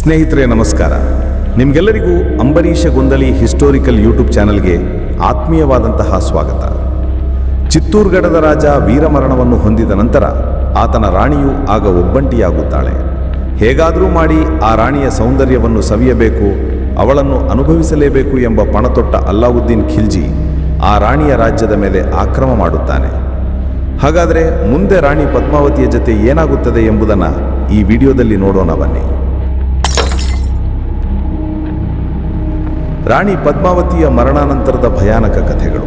ಸ್ನೇಹಿತರೆ, ನಮಸ್ಕಾರ. ನಿಮಗೆಲ್ಲರಿಗೂ ಅಂಬರೀಷ ಗೊಂದಲಿ ಹಿಸ್ಟೋರಿಕಲ್ ಯೂಟ್ಯೂಬ್ ಚಾನೆಲ್ಗೆ ಆತ್ಮೀಯವಾದಂತಹ ಸ್ವಾಗತ. ಚಿತ್ತೂರ್ಗಢದ ರಾಜ ವೀರಮರಣವನ್ನು ಹೊಂದಿದ ನಂತರ ಆತನ ರಾಣಿಯು ಆಗ ಒಬ್ಬಂಟಿಯಾಗುತ್ತಾಳೆ. ಹೇಗಾದರೂ ಮಾಡಿ ಆ ರಾಣಿಯ ಸೌಂದರ್ಯವನ್ನು ಸವಿಯಬೇಕು, ಅವಳನ್ನು ಅನುಭವಿಸಲೇಬೇಕು ಎಂಬ ಪಣತೊಟ್ಟ ಅಲ್ಲಾವುದ್ದೀನ್ ಖಿಲ್ಜಿ ಆ ರಾಣಿಯ ರಾಜ್ಯದ ಮೇಲೆ ಆಕ್ರಮ ಮಾಡುತ್ತಾನೆ. ಹಾಗಾದರೆ ಮುಂದೆ ರಾಣಿ ಪದ್ಮಾವತಿಯ ಜೊತೆ ಏನಾಗುತ್ತದೆ ಎಂಬುದನ್ನು ಈ ವಿಡಿಯೋದಲ್ಲಿ ನೋಡೋಣ ಬನ್ನಿ. ರಾಣಿ ಪದ್ಮಾವತಿಯ ಮರಣಾನಂತರದ ಭಯಾನಕ ಕಥೆಗಳು.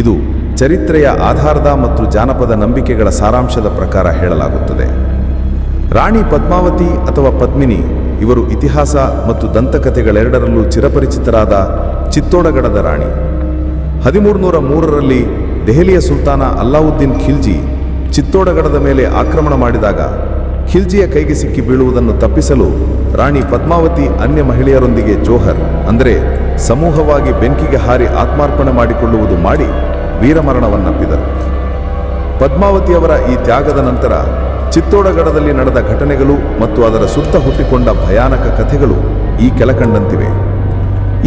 ಇದು ಚರಿತ್ರೆಯ ಆಧಾರದ ಮತ್ತು ಜಾನಪದ ನಂಬಿಕೆಗಳ ಸಾರಾಂಶದ ಪ್ರಕಾರ ಹೇಳಲಾಗುತ್ತದೆ. ರಾಣಿ ಪದ್ಮಾವತಿ ಅಥವಾ ಪದ್ಮಿನಿ ಇವರು ಇತಿಹಾಸ ಮತ್ತು ದಂತಕಥೆಗಳೆರಡರಲ್ಲೂ ಚಿರಪರಿಚಿತರಾದ ಚಿತ್ತೋಡಗಡದ ರಾಣಿ. ಹದಿಮೂರುನೂರ ಮೂರರಲ್ಲಿ ದೆಹಲಿಯ ಸುಲ್ತಾನ ಅಲ್ಲಾವುದ್ದೀನ್ ಖಿಲ್ಜಿ ಚಿತ್ತೋಡಗಡದ ಮೇಲೆ ಆಕ್ರಮಣ ಮಾಡಿದಾಗ ಖಿಲ್ಜಿಯ ಕೈಗೆ ಸಿಕ್ಕಿ ಬೀಳುವುದನ್ನು ತಪ್ಪಿಸಲು ರಾಣಿ ಪದ್ಮಾವತಿ ಅನ್ಯ ಮಹಿಳೆಯರೊಂದಿಗೆ ಜೋಹರ್, ಅಂದರೆ ಸಮೂಹವಾಗಿ ಬೆಂಕಿಗೆ ಹಾರಿ ಆತ್ಮಾರ್ಪಣೆ ಮಾಡಿಕೊಳ್ಳುವುದು ಮಾಡಿ ವೀರಮರಣವನ್ನಪ್ಪಿದರು. ಪದ್ಮಾವತಿಯವರ ಈ ತ್ಯಾಗದ ನಂತರ ಚಿತ್ತೋಡಗಡದಲ್ಲಿ ನಡೆದ ಘಟನೆಗಳು ಮತ್ತು ಅದರ ಸುತ್ತ ಹುಟ್ಟಿಕೊಂಡ ಭಯಾನಕ ಕಥೆಗಳು ಈ ಕೆಲಕಂಡಂತಿವೆ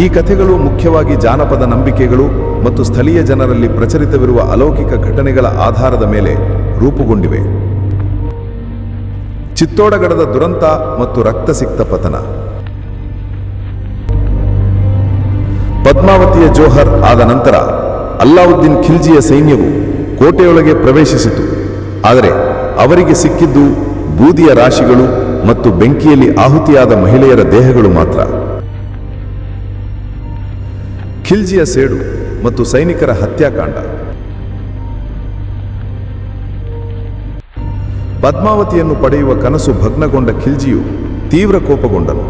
ಈ ಕಥೆಗಳು ಮುಖ್ಯವಾಗಿ ಜಾನಪದ ನಂಬಿಕೆಗಳು ಮತ್ತು ಸ್ಥಳೀಯ ಜನರಲ್ಲಿ ಪ್ರಚಲಿತವಿರುವ ಅಲೌಕಿಕ ಘಟನೆಗಳ ಆಧಾರದ ಮೇಲೆ ರೂಪುಗೊಂಡಿವೆ. ಚಿತ್ತೋಡಗಡದ ದುರಂತ ಮತ್ತು ರಕ್ತಸಿಕ್ತ ಪತನ. ಪದ್ಮಾವತಿಯ ಜೋಹರ್ ಆದ ನಂತರ ಅಲ್ಲಾವುದ್ದೀನ್ ಖಿಲ್ಜಿಯ ಸೈನ್ಯವು ಕೋಟೆಯೊಳಗೆ ಪ್ರವೇಶಿಸಿತು. ಆದರೆ ಅವರಿಗೆ ಸಿಕ್ಕಿದ್ದು ಬೂದಿಯ ರಾಶಿಗಳು ಮತ್ತು ಬೆಂಕಿಯಲ್ಲಿ ಆಹುತಿಯಾದ ಮಹಿಳೆಯರ ದೇಹಗಳು ಮಾತ್ರ. ಖಿಲ್ಜಿಯ ಸೇಡು ಮತ್ತು ಸೈನಿಕರ ಹತ್ಯಾಕಾಂಡ. ಪದ್ಮಾವತಿಯನ್ನು ಪಡೆಯುವ ಕನಸು ಭಗ್ನಗೊಂಡ ಖಿಲ್ಜಿಯು ತೀವ್ರ ಕೋಪಗೊಂಡನು.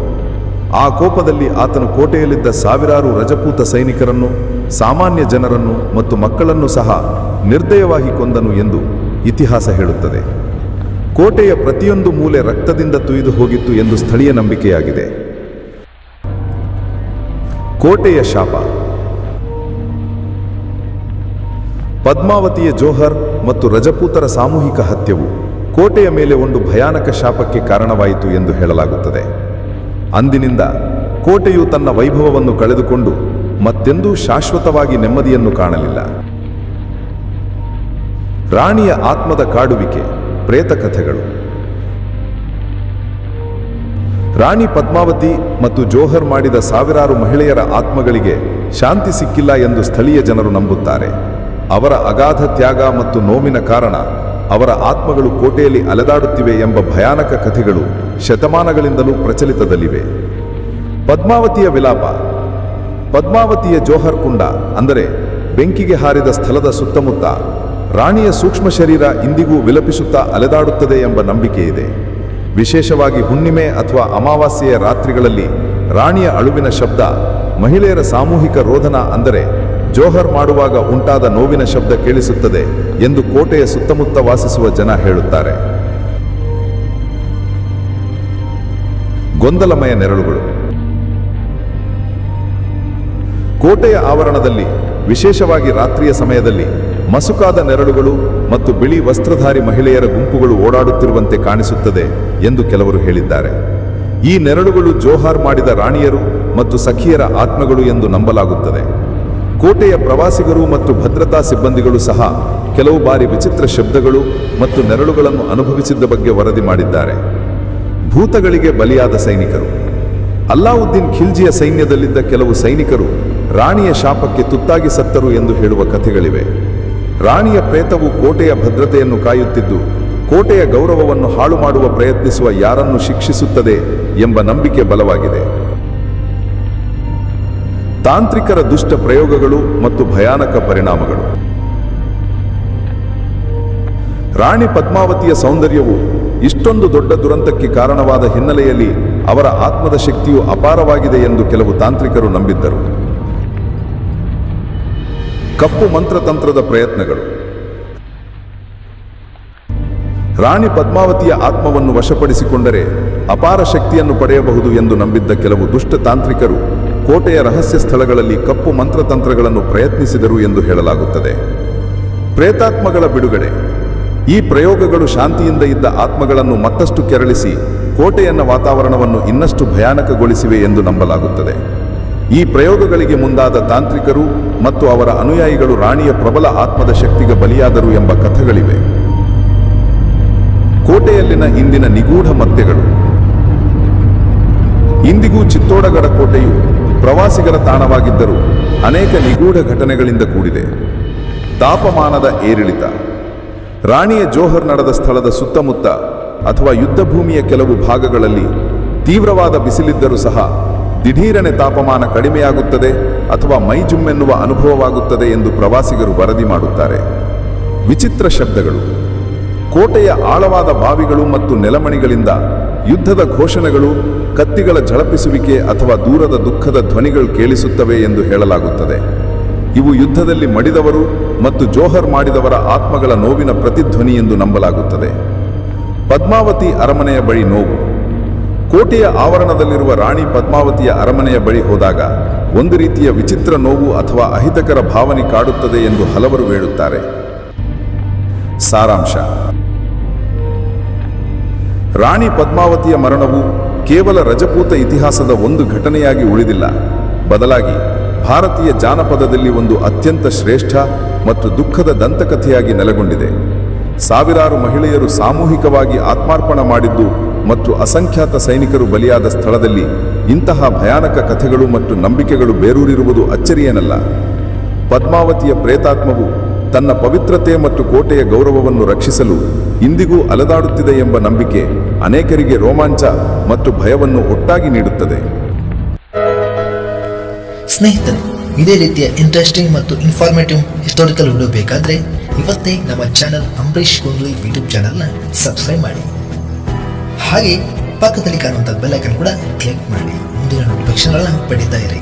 ಆ ಕೋಪದಲ್ಲಿ ಆತನು ಕೋಟೆಯಲ್ಲಿದ್ದ ಸಾವಿರಾರು ರಜಪೂತ ಸೈನಿಕರನ್ನು, ಸಾಮಾನ್ಯ ಜನರನ್ನು ಮತ್ತು ಮಕ್ಕಳನ್ನು ಸಹ ನಿರ್ದಯವಾಗಿ ಕೊಂದನು ಎಂದು ಇತಿಹಾಸ ಹೇಳುತ್ತದೆ. ಕೋಟೆಯ ಪ್ರತಿಯೊಂದು ಮೂಲೆ ರಕ್ತದಿಂದ ತುಯಿದು ಹೋಗಿತ್ತು ಎಂದು ಸ್ಥಳೀಯ ನಂಬಿಕೆಯಾಗಿದೆ. ಕೋಟೆಯ ಶಾಪ. ಪದ್ಮಾವತಿಯ ಜೋಹರ್ ಮತ್ತು ರಜಪೂತರ ಸಾಮೂಹಿಕ ಹತ್ಯವು ಕೋಟೆಯ ಮೇಲೆ ಒಂದು ಭಯಾನಕ ಶಾಪಕ್ಕೆ ಕಾರಣವಾಯಿತು ಎಂದು ಹೇಳಲಾಗುತ್ತದೆ. ಅಂದಿನಿಂದ ಕೋಟೆಯು ತನ್ನ ವೈಭವವನ್ನು ಕಳೆದುಕೊಂಡು ಮತ್ತೆಂದೂ ಶಾಶ್ವತವಾಗಿ ನೆಮ್ಮದಿಯನ್ನು ಕಾಣಲಿಲ್ಲ. ರಾಣಿಯ ಆತ್ಮದ ಕಾಡುವಿಕೆ ಪ್ರೇತ ಕಥೆಗಳು ರಾಣಿ ಪದ್ಮಾವತಿ ಮತ್ತು ಜೋಹರ್ ಮಾಡಿದ ಸಾವಿರಾರು ಮಹಿಳೆಯರ ಆತ್ಮಗಳಿಗೆ ಶಾಂತಿ ಸಿಕ್ಕಿಲ್ಲ ಎಂದು ಸ್ಥಳೀಯ ಜನರು ನಂಬುತ್ತಾರೆ. ಅವರ ಅಗಾಧ ತ್ಯಾಗ ಮತ್ತು ನೋವಿನ ಕಾರಣ ಅವರ ಆತ್ಮಗಳು ಕೋಟೆಯಲ್ಲಿ ಅಲೆದಾಡುತ್ತಿವೆ ಎಂಬ ಭಯಾನಕ ಕಥೆಗಳು ಶತಮಾನಗಳಿಂದಲೂ ಪ್ರಚಲಿತದಲ್ಲಿವೆ. ಪದ್ಮಾವತಿಯ ವಿಲಾಪ. ಪದ್ಮಾವತಿಯ ಜೋಹರ್ ಕುಂಡ, ಅಂದರೆ ಬೆಂಕಿಗೆ ಹಾರಿದ ಸ್ಥಳದ ಸುತ್ತಮುತ್ತ ರಾಣಿಯ ಸೂಕ್ಷ್ಮ ಶರೀರ ಇಂದಿಗೂ ವಿಲಪಿಸುತ್ತಾ ಅಲೆದಾಡುತ್ತದೆ ಎಂಬ ನಂಬಿಕೆ ಇದೆ. ವಿಶೇಷವಾಗಿ ಹುಣ್ಣಿಮೆ ಅಥವಾ ಅಮಾವಾಸ್ಯೆಯ ರಾತ್ರಿಗಳಲ್ಲಿ ರಾಣಿಯ ಅಳುವಿನ ಶಬ್ದ, ಮಹಿಳೆಯರ ಸಾಮೂಹಿಕ ರೋಧನ ಅಂದರೆ ಜೋಹರ್ ಮಾಡುವಾಗ ಉಂಟಾದ ನೋವಿನ ಶಬ್ದ ಕೇಳಿಸುತ್ತದೆ ಎಂದು ಕೋಟೆಯ ಸುತ್ತಮುತ್ತ ವಾಸಿಸುವ ಜನ ಹೇಳುತ್ತಾರೆ. ಗೊಂದಲಮಯ ನೆರಳುಗಳು. ಕೋಟೆಯ ಆವರಣದಲ್ಲಿ, ವಿಶೇಷವಾಗಿ ರಾತ್ರಿಯ ಸಮಯದಲ್ಲಿ, ಮಸುಕಾದ ನೆರಳುಗಳು ಮತ್ತು ಬಿಳಿ ವಸ್ತ್ರಧಾರಿ ಮಹಿಳೆಯರ ಗುಂಪುಗಳು ಓಡಾಡುತ್ತಿರುವಂತೆ ಕಾಣಿಸುತ್ತದೆ ಎಂದು ಕೆಲವರು ಹೇಳಿದ್ದಾರೆ. ಈ ನೆರಳುಗಳು ಜೋಹಾರ್ ಮಾಡಿದ ರಾಣಿಯರು ಮತ್ತು ಸಖಿಯರ ಆತ್ಮಗಳು ಎಂದು ನಂಬಲಾಗುತ್ತದೆ. ಕೋಟೆಯ ಪ್ರವಾಸಿಗರು ಮತ್ತು ಭದ್ರತಾ ಸಿಬ್ಬಂದಿಗಳು ಸಹ ಕೆಲವು ಬಾರಿ ವಿಚಿತ್ರ ಶಬ್ದಗಳು ಮತ್ತು ನೆರಳುಗಳನ್ನು ಅನುಭವಿಸಿದ್ದ ಬಗ್ಗೆ ವರದಿ ಮಾಡಿದ್ದಾರೆ. ಭೂತಗಳಿಗೆ ಬಲಿಯಾದ ಸೈನಿಕರು. ಅಲ್ಲಾವುದ್ದೀನ್ ಖಿಲ್ಜಿಯ ಸೈನ್ಯದಲ್ಲಿದ್ದ ಕೆಲವು ಸೈನಿಕರು ರಾಣಿಯ ಶಾಪಕ್ಕೆ ತುತ್ತಾಗಿ ಸತ್ತರು ಎಂದು ಹೇಳುವ ಕಥೆಗಳಿವೆ. ರಾಣಿಯ ಪ್ರೇತವು ಕೋಟೆಯ ಭದ್ರತೆಯನ್ನು ಕಾಯುತ್ತಿದ್ದು, ಕೋಟೆಯ ಗೌರವವನ್ನು ಹಾಳು ಮಾಡುವ ಪ್ರಯತ್ನಿಸುವ ಯಾರನ್ನು ಶಿಕ್ಷಿಸುತ್ತದೆ ಎಂಬ ನಂಬಿಕೆ ಬಲವಾಗಿದೆ. ತಾಂತ್ರಿಕರ ದುಷ್ಟ ಪ್ರಯೋಗಗಳು ಮತ್ತು ಭಯಾನಕ ಪರಿಣಾಮಗಳು. ರಾಣಿ ಪದ್ಮಾವತಿಯ ಸೌಂದರ್ಯವು ಇಷ್ಟೊಂದು ದೊಡ್ಡ ದುರಂತಕ್ಕೆ ಕಾರಣವಾದ ಹಿನ್ನೆಲೆಯಲ್ಲಿ ಅವರ ಆತ್ಮದ ಶಕ್ತಿಯು ಅಪಾರವಾಗಿದೆ ಎಂದು ಕೆಲವು ತಾಂತ್ರಿಕರು ನಂಬಿದ್ದರು. ಕಪ್ಪು ಮಂತ್ರತಂತ್ರದ ಪ್ರಯತ್ನಗಳು. ರಾಣಿ ಪದ್ಮಾವತಿಯ ಆತ್ಮವನ್ನು ವಶಪಡಿಸಿಕೊಂಡರೆ ಅಪಾರ ಶಕ್ತಿಯನ್ನು ಪಡೆಯಬಹುದು ಎಂದು ನಂಬಿದ್ದ ಕೆಲವು ದುಷ್ಟ ತಾಂತ್ರಿಕರು ಕೋಟೆಯ ರಹಸ್ಯ ಸ್ಥಳಗಳಲ್ಲಿ ಕಪ್ಪು ಮಂತ್ರತಂತ್ರಗಳನ್ನು ಪ್ರಯತ್ನಿಸಿದರು ಎಂದು ಹೇಳಲಾಗುತ್ತದೆ. ಪ್ರೇತಾತ್ಮಗಳ ಬಿಡುಗಡೆ. ಈ ಪ್ರಯೋಗಗಳು ಶಾಂತಿಯಿಂದ ಇದ್ದ ಆತ್ಮಗಳನ್ನು ಮತ್ತಷ್ಟು ಕೆರಳಿಸಿ ಕೋಟೆಯನ್ನ ವಾತಾವರಣವನ್ನು ಇನ್ನಷ್ಟು ಭಯಾನಕಗೊಳಿಸಿವೆ ಎಂದು ನಂಬಲಾಗುತ್ತದೆ. ಈ ಪ್ರಯೋಗಗಳಿಗೆ ಮುಂದಾದ ತಾಂತ್ರಿಕರು ಮತ್ತು ಅವರ ಅನುಯಾಯಿಗಳು ರಾಣಿಯ ಪ್ರಬಲ ಆತ್ಮದ ಶಕ್ತಿಗೆ ಬಲಿಯಾದರು ಎಂಬ ಕಥೆಗಳಿವೆ. ಕೋಟೆಯಲ್ಲಿನ ಇಂದಿನ ನಿಗೂಢ ಮತ್ತೆಗಳು. ಇಂದಿಗೂ ಚಿತ್ತೋಡಗಡ ಕೋಟೆಯು ಪ್ರವಾಸಿಗರ ತಾಣವಾಗಿದ್ದರೂ ಅನೇಕ ನಿಗೂಢ ಘಟನೆಗಳಿಂದ ಕೂಡಿದೆ. ತಾಪಮಾನದ ಏರಿಳಿತ. ರಾಣಿಯ ಜೋಹರ್ ನಡೆದ ಸ್ಥಳದ ಸುತ್ತಮುತ್ತ ಅಥವಾ ಯುದ್ಧ ಭೂಮಿಯ ಕೆಲವು ಭಾಗಗಳಲ್ಲಿ ತೀವ್ರವಾದ ಬಿಸಿಲಿದ್ದರೂ ಸಹ ದಿಢೀರನೆ ತಾಪಮಾನ ಕಡಿಮೆಯಾಗುತ್ತದೆ ಅಥವಾ ಮೈಜುಮ್ಮೆನ್ನುವ ಅನುಭವವಾಗುತ್ತದೆ ಎಂದು ಪ್ರವಾಸಿಗರು ವರದಿ ಮಾಡುತ್ತಾರೆ. ವಿಚಿತ್ರ ಶಬ್ದಗಳು. ಕೋಟೆಯ ಆಳವಾದ ಬಾವಿಗಳು ಮತ್ತು ನೆಲಮಣಿಗಳಿಂದ ಯುದ್ಧದ ಘೋಷಣೆಗಳು ಕತ್ತಿಗಳ ಝಳಪಿಸುವಿಕೆ ಅಥವಾ ದೂರದ ದುಃಖದ ಧ್ವನಿಗಳು ಕೇಳಿಸುತ್ತವೆ ಎಂದು ಹೇಳಲಾಗುತ್ತದೆ. ಇವು ಯುದ್ಧದಲ್ಲಿ ಮಡಿದವರು ಮತ್ತು ಜೋಹರ್ ಮಾಡಿದವರ ಆತ್ಮಗಳ ನೋವಿನ ಪ್ರತಿಧ್ವನಿ ಎಂದು ನಂಬಲಾಗುತ್ತದೆ. ಪದ್ಮಾವತಿ ಅರಮನೆಯ ಬಳಿ ನೋವು. ಕೋಟೆಯ ಆವರಣದಲ್ಲಿರುವ ರಾಣಿ ಪದ್ಮಾವತಿಯ ಅರಮನೆಯ ಬಳಿ ಹೋದಾಗ ಒಂದು ರೀತಿಯ ವಿಚಿತ್ರ ನೋವು ಅಥವಾ ಅಹಿತಕರ ಭಾವನೆ ಕಾಡುತ್ತದೆ ಎಂದು ಹಲವರು ಹೇಳುತ್ತಾರೆ. ಸಾರಾಂಶ. ರಾಣಿ ಪದ್ಮಾವತಿಯ ಮರಣವು ಕೇವಲ ರಜಪೂತ ಇತಿಹಾಸದ ಒಂದು ಘಟನೆಯಾಗಿ ಉಳಿದಿಲ್ಲ. ಬದಲಾಗಿ, ಭಾರತೀಯ ಜಾನಪದದಲ್ಲಿ ಒಂದು ಅತ್ಯಂತ ಶ್ರೇಷ್ಠ ಮತ್ತು ದುಃಖದ ದಂತಕಥೆಯಾಗಿ ನೆಲೆಗೊಂಡಿದೆ. ಸಾವಿರಾರು ಮಹಿಳೆಯರು ಸಾಮೂಹಿಕವಾಗಿ ಆತ್ಮಾರ್ಪಣ ಮಾಡಿದ್ದು ಮತ್ತು ಅಸಂಖ್ಯಾತ ಸೈನಿಕರು ಬಲಿಯಾದ ಸ್ಥಳದಲ್ಲಿ ಇಂತಹ ಭಯಾನಕ ಕಥೆಗಳು ಮತ್ತು ನಂಬಿಕೆಗಳು ಬೇರೂರಿರುವುದು ಅಚ್ಚರಿಯೇನಲ್ಲ. ಪದ್ಮಾವತಿಯ ಪ್ರೇತಾತ್ಮವು ತನ್ನ ಪವಿತ್ರತೆ ಮತ್ತು ಕೋಟೆಯ ಗೌರವವನ್ನು ರಕ್ಷಿಸಲು ಇಂದಿಗೂ ಅಲೆದಾಡುತ್ತಿದೆ ಎಂಬ ನಂಬಿಕೆ ಅನೇಕರಿಗೆ ರೋಮಾಂಚ ಮತ್ತು ಭಯವನ್ನು ಒಟ್ಟಾಗಿ ನೀಡುತ್ತದೆ. ಸ್ನೇಹಿತರೆ, ಇದೇ ರೀತಿಯ ಇಂಟ್ರೆಸ್ಟಿಂಗ್ ಮತ್ತು ಇನ್ಫಾರ್ಮೇಟಿವ್ ಹಿಸ್ಟೋರಿಕಲ್ ವಿಡಿಯೋ ಬೇಕಾದರೆ ಇವತ್ತೇ ನಮ್ಮ ಚಾನಲ್ ಅಂಬರೀಶ್ ಕುಂದ್ಲಿ ಯೂಟ್ಯೂಬ್ ಚಾನಲ್ನ ಸಬ್ಸ್ಕ್ರೈಬ್ ಮಾಡಿ. ಹಾಗೆ ಪಕ್ಕದಲ್ಲಿ ಕಾಣುವಂಥ ಬೆಲ್ ಐಕನ್ ಕೂಡ ಕ್ಲಿಕ್ ಮಾಡಿ. ಮುಂದಿನ ನೋಟಿಫಿಕೇಶನ್ಗಳನ್ನ ಪಡೀತಾ ಇರಿ.